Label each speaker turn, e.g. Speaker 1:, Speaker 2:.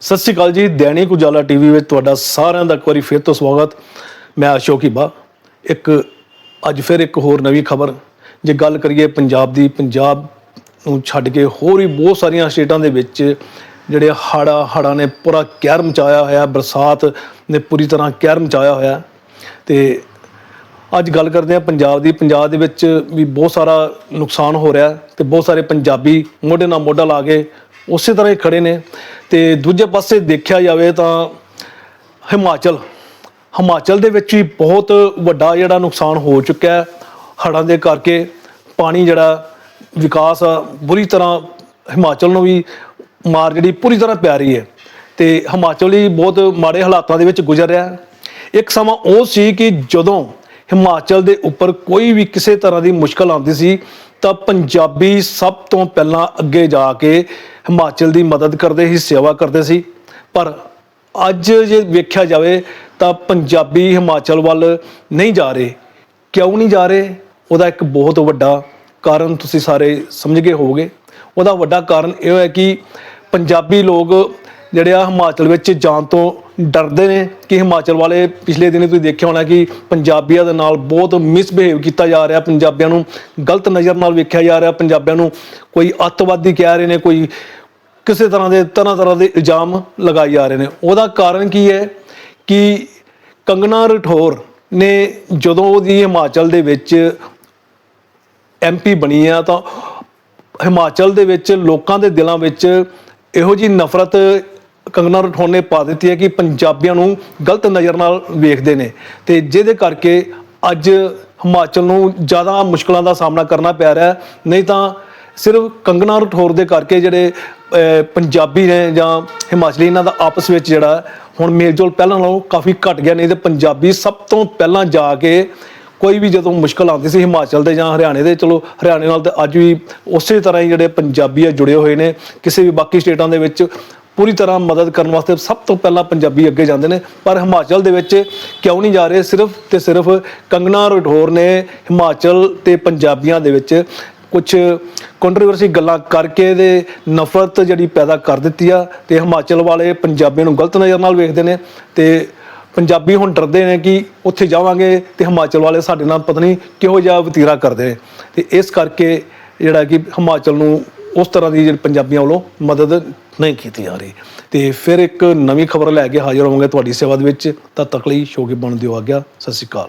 Speaker 1: ਸਤਿ ਸ਼੍ਰੀ ਅਕਾਲ ਜੀ, ਦੈਨਿਕ ਉਜਾਲਾ ਟੀਵੀ ਵਿੱਚ ਤੁਹਾਡਾ ਸਾਰਿਆਂ ਦਾ ਇੱਕ ਵਾਰੀ ਫਿਰ ਤੋਂ ਸਵਾਗਤ। ਮੈਂ ਅਸ਼ੋਕ ਹੀਬਾ। ਇੱਕ, ਅੱਜ ਫਿਰ ਇੱਕ ਹੋਰ ਨਵੀਂ ਖਬਰ। ਜੇ ਗੱਲ ਕਰੀਏ ਪੰਜਾਬ ਦੀ, ਪੰਜਾਬ ਨੂੰ ਛੱਡ ਕੇ ਹੋਰ ਵੀ ਬਹੁਤ ਸਾਰੀਆਂ ਸਟੇਟਾਂ ਦੇ ਵਿੱਚ ਜਿਹੜੇ ਹੜਾ ਹੜਾਂ ਨੇ ਪੂਰਾ ਕਹਿਰ ਮਚਾਇਆ ਹੋਇਆ, ਬਰਸਾਤ ਨੇ ਪੂਰੀ ਤਰ੍ਹਾਂ ਕਹਿਰ ਮਚਾਇਆ ਹੋਇਆ। ਤੇ ਅੱਜ ਗੱਲ ਕਰਦੇ ਹਾਂ ਪੰਜਾਬ ਦੀ। ਪੰਜਾਬ ਦੇ ਵਿੱਚ ਵੀ ਬਹੁਤ ਸਾਰਾ ਨੁਕਸਾਨ ਹੋ ਰਿਹਾ ਤੇ ਬਹੁਤ ਸਾਰੇ ਪੰਜਾਬੀ ਮੋਢੇ ਨਾਲ ਮੋਢਾ ਲਾ ਕੇ ਉਸੇ ਤਰ੍ਹਾਂ ਹੀ ਖੜੇ ਨੇ। ਤੇ ਦੂਜੇ ਪਾਸੇ ਦੇਖਿਆ ਜਾਵੇ ਤਾਂ ਹਿਮਾਚਲ ਹਿਮਾਚਲ ਦੇ ਵਿੱਚ ਵੀ ਬਹੁਤ ਵੱਡਾ ਜਿਹੜਾ ਨੁਕਸਾਨ ਹੋ ਚੁੱਕਿਆ ਹੈ। ਹੜ੍ਹਾਂ ਦੇ ਕਰਕੇ ਪਾਣੀ ਜਿਹੜਾ ਵਿਕਾਸ ਆ, ਬੁਰੀ ਤਰ੍ਹਾਂ ਹਿਮਾਚਲ ਨੂੰ ਵੀ ਮਾਰ ਜਿਹੜੀ ਪੂਰੀ ਤਰ੍ਹਾਂ ਪੈ ਰਹੀ ਹੈ। ਤੇ ਹਿਮਾਚਲ ਹੀ ਬਹੁਤ ਮਾੜੇ ਹਾਲਾਤਾਂ ਦੇ ਵਿੱਚ ਗੁਜ਼ਰ ਰਿਹਾ ਇੱਕ ਸਮਾਂ ਉਹ ਸੀ ਕਿ ਜਦੋਂ ਹਿਮਾਚਲ ਦੇ ਉੱਪਰ ਕੋਈ ਵੀ ਕਿਸੇ ਤਰ੍ਹਾਂ ਦੀ ਮੁਸ਼ਕਲ ਆਉਂਦੀ ਸੀ, ਤਾਂ ਪੰਜਾਬੀ ਸਭ ਤੋਂ ਪਹਿਲਾਂ ਅੱਗੇ ਜਾ ਕੇ ਹਿਮਾਚਲ ਦੀ ਮਦਦ ਕਰਦੇ ਸੀ, ਸੇਵਾ ਕਰਦੇ ਸੀ। ਪਰ ਅੱਜ ਜੇ ਵੇਖਿਆ ਜਾਵੇ ਤਾਂ ਪੰਜਾਬੀ ਹਿਮਾਚਲ ਵੱਲ ਨਹੀਂ ਜਾ ਰਹੇ। ਕਿਉਂ ਨਹੀਂ ਜਾ ਰਹੇ? ਉਹਦਾ ਇੱਕ ਬਹੁਤ ਵੱਡਾ ਕਾਰਨ ਤੁਸੀਂ ਸਾਰੇ ਸਮਝ ਗਏ ਹੋਵੋਗੇ। ਉਹਦਾ ਵੱਡਾ ਕਾਰਨ ਇਹ ਹੈ ਕਿ ਪੰਜਾਬੀ ਲੋਕ ਜਿਹੜੇ ਆ ਹਿਮਾਚਲ ਵਿੱਚ ਜਾਣ ਤੋਂ ਡਰਦੇ ਨੇ ਕਿ ਹਿਮਾਚਲ ਵਾਲੇ ਪਿਛਲੇ ਦਿਨੀ ਤੁਸੀਂ ਦੇਖਿਆ ਹੋਣਾ ਕਿ ਪੰਜਾਬੀਆਂ ਦੇ ਨਾਲ ਬਹੁਤ ਮਿਸਬਿਹੇਵ ਕੀਤਾ ਜਾ ਰਿਹਾ। ਪੰਜਾਬੀਆਂ ਨੂੰ ਗਲਤ ਨਜ਼ਰ ਨਾਲ ਵੇਖਿਆ ਜਾ ਰਿਹਾ। ਪੰਜਾਬੀਆਂ ਨੂੰ ਕੋਈ ਅੱਤਵਾਦੀ ਕਹਿ ਰਹੇ ਨੇ, ਕੋਈ ਕਿਸੇ ਤਰ੍ਹਾਂ ਦੇ ਤਰ੍ਹਾਂ ਤਰ੍ਹਾਂ ਦੇ ਇਲਜ਼ਾਮ ਲਗਾਏ ਜਾ ਰਹੇ ਨੇ। ਉਹਦਾ ਕਾਰਨ ਕੀ ਹੈ ਕਿ ਕੰਗਨਾ ਰਠੌਰ ਨੇ ਜਦੋਂ ਉਹਦੀ ਹਿਮਾਚਲ ਦੇ ਵਿੱਚ ਐਮਪੀ ਬਣੀ ਆ, ਤਾਂ ਹਿਮਾਚਲ ਦੇ ਵਿੱਚ ਲੋਕਾਂ ਦੇ ਦਿਲਾਂ ਵਿੱਚ ਇਹੋ ਜੀ ਨਫ਼ਰਤ ਕੰਗਨਾ ਰਠੌਰ ਨੇ ਪਾ ਦਿੱਤੀ ਹੈ ਕਿ ਪੰਜਾਬੀਆਂ ਨੂੰ ਗਲਤ ਨਜ਼ਰ ਨਾਲ ਵੇਖਦੇ ਨੇ। ਤੇ ਜਿਹਦੇ ਕਰਕੇ ਅੱਜ ਹਿਮਾਚਲ ਨੂੰ ਜ਼ਿਆਦਾ ਮੁਸ਼ਕਲਾਂ ਦਾ ਸਾਹਮਣਾ ਕਰਨਾ ਪੈ ਰਿਹਾ ਨਹੀਂ ਤਾਂ ਸਿਰਫ ਕੰਗਣਾ ਰਠੌਰ ਦੇ ਕਰਕੇ ਜਿਹੜੇ ਪੰਜਾਬੀ ਨੇ ਜਾਂ ਹਿਮਾਚਲੀ ਇਹਨਾਂ ਦਾ ਆਪਸ ਵਿੱਚ ਜਿਹੜਾ, ਹੁਣ ਮੇਲਜੋਲ ਪਹਿਲਾਂ ਨਾਲੋਂ ਕਾਫੀ ਘਟ ਗਿਆ, ਨਹੀਂ ਤੇ ਪੰਜਾਬੀ ਸਭ ਤੋਂ ਪਹਿਲਾਂ ਜਾ ਕੇ ਕੋਈ ਵੀ ਜਦੋਂ ਮੁਸ਼ਕਲ ਆਉਂਦੀ ਸੀ ਹਿਮਾਚਲ ਦੇ ਜਾਂ ਹਰਿਆਣੇ ਦੇ, ਚਲੋ ਹਰਿਆਣੇ ਨਾਲ ਤੇ ਅੱਜ ਵੀ ਉਸੇ ਤਰ੍ਹਾਂ ਹੀ ਜਿਹੜੇ ਪੰਜਾਬੀ ਆ ਜੁੜੇ ਹੋਏ ਨੇ, ਕਿਸੇ ਵੀ ਬਾਕੀ ਸਟੇਟਾਂ ਦੇ ਵਿੱਚ ਪੂਰੀ ਤਰ੍ਹਾਂ ਮਦਦ ਕਰਨ ਵਾਸਤੇ ਸਭ ਤੋਂ ਪਹਿਲਾਂ ਪੰਜਾਬੀ ਅੱਗੇ ਜਾਂਦੇ ਨੇ, ਪਰ ਹਿਮਾਚਲ ਦੇ ਵਿੱਚ ਕਿਉਂ ਨਹੀਂ ਜਾ ਰਹੇ? ਸਿਰਫ ਤੇ ਸਿਰਫ ਕੰਗਨਾ ਰਠੌਰ ਨੇ ਹਿਮਾਚਲ ਤੇ ਪੰਜਾਬੀਆਂ ਦੇ ਵਿੱਚ ਕੁਝ ਕੰਟਰੋਵਰਸੀ ਗੱਲਾਂ ਕਰਕੇ ਦੇ ਨਫ਼ਰਤ ਜਿਹੜੀ ਪੈਦਾ ਕਰ ਦਿੱਤੀ ਆ ਤੇ ਹਿਮਾਚਲ ਵਾਲੇ ਪੰਜਾਬੀਆਂ ਨੂੰ ਗਲਤ ਨਜ਼ਰ ਨਾਲ ਵੇਖਦੇ ਨੇ ਤੇ ਪੰਜਾਬੀ ਹੁਣ ਡਰਦੇ ਨੇ ਕਿ ਉੱਥੇ ਜਾਵਾਂਗੇ ਤੇ ਹਿਮਾਚਲ ਵਾਲੇ ਸਾਡੇ ਨਾਲ ਪਤਾ ਨਹੀਂ ਕਿਹੋ ਜਿਹਾ ਵਤੀਰਾ ਕਰਦੇ ਨੇ। ਤੇ ਇਸ ਕਰਕੇ ਜਿਹੜਾ ਕਿ ਹਿਮਾਚਲ ਨੂੰ ਉਸ ਤਰ੍ਹਾਂ ਦੀ ਜਿਹੜੀ ਪੰਜਾਬੀਆਂ ਵੱਲੋਂ ਮਦਦ ਨਹੀਂ ਕੀਤੀ ਜਾ ਰਹੀ। ਤੇ ਫਿਰ ਇੱਕ ਨਵੀਂ ਖਬਰ ਲੈ ਕੇ ਹਾਜ਼ਰ ਹੋਵਾਂਗੇ ਤੁਹਾਡੀ ਸੇਵਾ ਦੇ ਵਿੱਚ। ਤਦ ਤੱਕ ਲਈ ਸ਼ੋਅ ਕੇ ਬਣ ਦਿਓ ਆ ਗਿਆ ਸਤਿ ਸ਼੍ਰੀ ਅਕਾਲ।